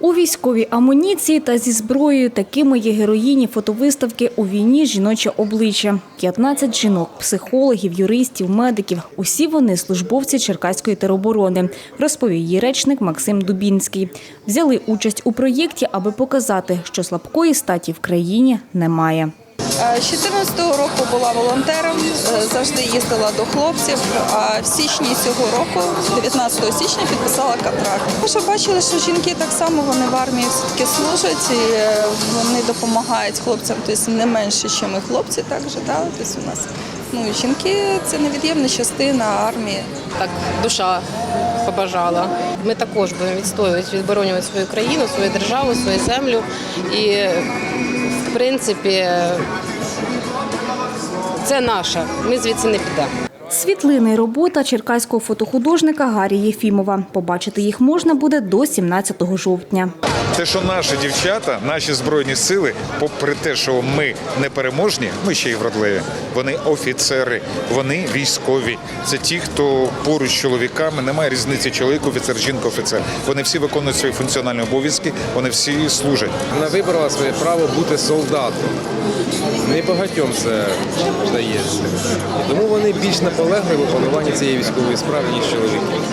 У військовій амуніції та зі зброєю такими є героїні фотовиставки у війні жіноче обличчя. 15 жінок, психологів, юристів, медиків. Усі вони службовці Черкаської тероборони, розповів її речник Максим Дубінський. Взяли участь у проєкті, аби показати, що слабкої статі в країні немає. Е, З 14-го року була волонтером, е, завжди їздила до хлопців. А в січні цього року, 19 січня, підписала контракт. Ми вже бачили, що жінки так само вони в армії все-таки служать і е, вони допомагають хлопцям, тобто не менше, ніж і хлопці. Також да? тобто у нас ну жінки це невід'ємна частина армії. так душа побажала. Ми також будемо відстоювати, відборонювати свою країну, свою державу, свою землю. І, в принципі, це наше. Ми звідси не підемо. Світлини робота черкаського фотохудожника Гарі Єфімова. Побачити їх можна буде до 17 жовтня. Те, що наші дівчата, наші збройні сили, попри те, що ми не переможні, ми ще й вродливі. Вони офіцери, вони військові. Це ті, хто поруч з чоловіками, немає різниці чоловік, офіцер, жінка, офіцер. Вони всі виконують свої функціональні обов'язки, вони всі служать. Вона вибрала своє право бути солдатом. Небагатьом це вдається. Тому вони більш наполегливі в виконуванні цієї військової справи, ніж чоловіки.